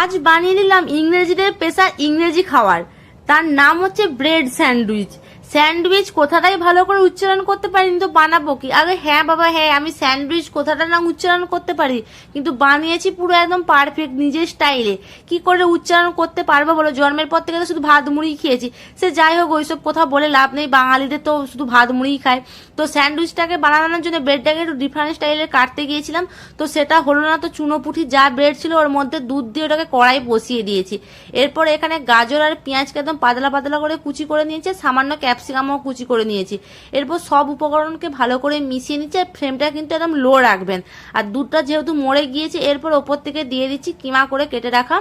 আজ বানিয়ে নিলাম ইংরেজিদের পেশা ইংরেজি খাওয়ার। তার নাম হচ্ছে ব্রেড স্যান্ডউইচ। স্যান্ডউইচ কথাটাই ভালো করে উচ্চারণ করতে পারিনি তো বানাবো কি? আগে হ্যাঁ বাবা হ্যাঁ আমি স্যান্ডউইচ কথাটা না উচ্চারণ করতে পারি, কিন্তু বানিয়েছি পুরো একদম পারফেক্ট নিজের স্টাইলে কি করে উচ্চারণ করতে পারব বলো? জন্মের পর থেকে তো শুধু ভাত, মুড়ি খেয়েছি। সে যাই হোক, ওইসব কথা বলে লাভ নেই, বাঙালিদের তো শুধু ভাত মুড়ি খায়। তো স্যান্ডউইচটাকে বানানোর জন্য ব্রেডটাকে একটু ডিফারেন্ট স্টাইলে কাটতে গিয়েছিলাম। তো সেটা হলো না তো চুনোপুঠি যা ব্রেড ছিল, ওর মধ্যে দুধ দিয়ে ওটাকে কড়াই বসিয়ে দিয়েছি। এরপর এখানে গাজর আর পেঁয়াজকে একদম পাতলা পাতলা করে কুচি করে নিয়েছে সামান্য ক্যাপসিকামও কুচি করে নিয়েছি। এরপর সব উপকরণকে ভালো করে মিশিয়ে নিচ্ছি আর ফ্লেমটা কিন্তু একদম লো রাখবেন। আর দুধটা যেহেতু মরে গিয়েছে, এরপর ওপর থেকে দিয়ে দিচ্ছি কিমা করে কেটে রাখা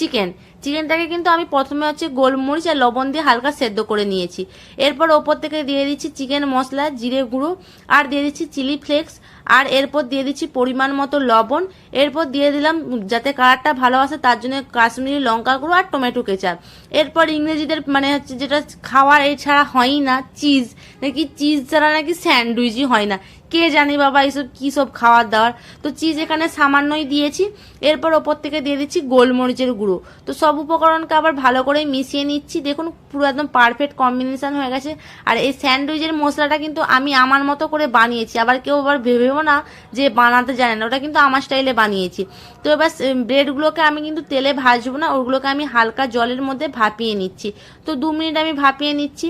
চিকেন। চিকেনটাকে কিন্তু আমি প্রথমে হচ্ছে গোলমরিচ আর লবণ দিয়ে হালকা সেদ্ধ করে নিয়েছি। এরপর ওপর থেকে দিয়ে দিচ্ছি চিকেন মশলা, জিরে গুঁড়ো, আর দিয়ে দিচ্ছি চিলি ফ্লেক্স, আর এরপর দিয়ে দিচ্ছি পরিমাণ মতো লবণ। এরপর দিয়ে দিলাম যাতে কালারটা ভালো আসে, তার জন্য কাশ্মীরি লঙ্কা গুঁড়ো আর টমেটো কেচাপ। এরপর ইংরেজিদের মানে হচ্ছে যেটা খাওয়ার এছাড়া হয়ই না, চিজ। নাকি চিজ ছাড়া নাকি স্যান্ডউইচই হয় না। কে জানি বাবা এইসব কী সব খাবার দাবার তো চিজ এখানে সামান্যই দিয়েছি। এরপর ওপর থেকে দিয়ে দিচ্ছি গোলমরিচের গুঁড়ো। তো সব উপকরণকে আবার ভালো করে মিশিয়ে নিচ্ছি। দেখুন, পুরো একদম পারফেক্ট কম্বিনেশান হয়ে গেছে। আর এই স্যান্ডউইচের মশলাটা কিন্তু আমি আমার মতো করে বানিয়েছি। আবার কেউ আবার ভেবেও না যে বানাতে জানে না। ওটা কিন্তু আমার স্টাইলে বানিয়েছি। তো এবার ব্রেডগুলোকে আমি কিন্তু তেলে ভাজবো না। ওগুলোকে আমি হালকা জলের মধ্যে ভাপিয়ে নিচ্ছি। তো দু মিনিট আমি ভাপিয়ে নিচ্ছি।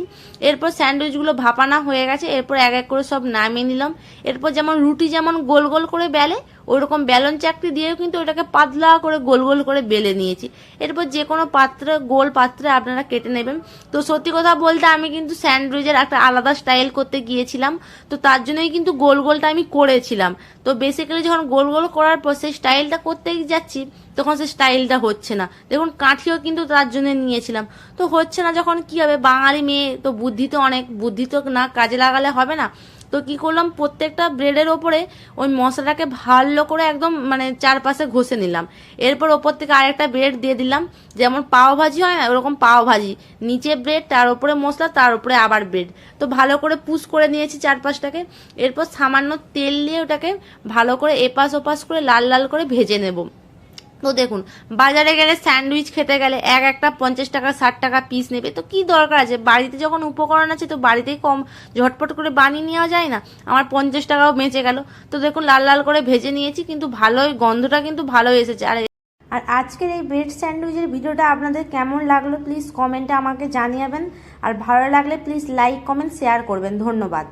এরপর স্যান্ডউইচগুলো ভাপানা হয়ে গেছে। এরপর এক এক করে সব নামিয়ে নিলাম। এরপর যেমন রুটি যেমন গোল গোল করে বেলে, ওইরকম বেলন চাকরি দিয়েও কিন্তু ওটাকে পাতলা করে গোল গোল করে বেলে নিয়েছি। এরপর যে কোনো পাত্রে, গোল পাত্রে আপনারা কেটে নেবেন। তো সত্যি কথা বলতে আমি কিন্তু স্যান্ডউইচের একটা আলাদা স্টাইল করতে গিয়েছিলাম। তো তার জন্যই কিন্তু গোল গোলটা আমি করেছিলাম। তো বেসিক্যালি যখন গোল গোল করার পর সেই স্টাইলটা করতে যাচ্ছি, তখন সে স্টাইলটা হচ্ছে না। দেখুন, কাঠিও কিন্তু তার জন্য নিয়েছিলাম। তো হচ্ছে না যখন কি হবে? বাঙালি মেয়ে, তো বুদ্ধি তো অনেক। বুদ্ধি তো না কাজে লাগালে হবে না। তো কি করলাম? প্রত্যেকটা ব্রেডের ওপরে ওই মশলাটাকে ভালো করে একদম মানে চারপাশে ঘষে নিলাম। এরপর ওপর থেকে আরেকটা ব্রেড দিয়ে দিলাম। যেমন পাও ভাজি হয় না, ওরকম পাও ভাজি। নিচে ব্রেড তার উপরে মশলা, তার উপরে আবার ব্রেড তো ভালো করে পুশ করে নিয়েছি চারপাশটাকে। এরপর সামান্য তেল দিয়ে ওটাকে ভালো করে এপাশ ওপাশ করে লাল লাল করে ভেজে নেব। তো দেখুন, বাজারে গেলে স্যান্ডউইচ খেতে গেলে এক একটা পঞ্চাশ টাকা, ষাট টাকা পিস নেবে, তো কি দরকার আছে? বাড়িতে যখন উপকরণ আছে তো বাড়িতেই কম, ঝটপট করে বানিয়ে নেওয়া যায় না? আমার পঞ্চাশ টাকাও বেঁচে গেল। তো দেখুন, লাল লাল করে ভেজে নিয়েছি, কিন্তু ভালোই, গন্ধটা কিন্তু ভালোই এসেছে। আর আর আজকের এই ব্রেড স্যান্ডউইচের ভিডিওটা আপনাদের কেমন লাগল প্লিজ কমেন্টে আমাকে জানিয়াবেন আর ভালো লাগলে প্লিজ লাইক কমেন্ট শেয়ার করবেন। ধন্যবাদ।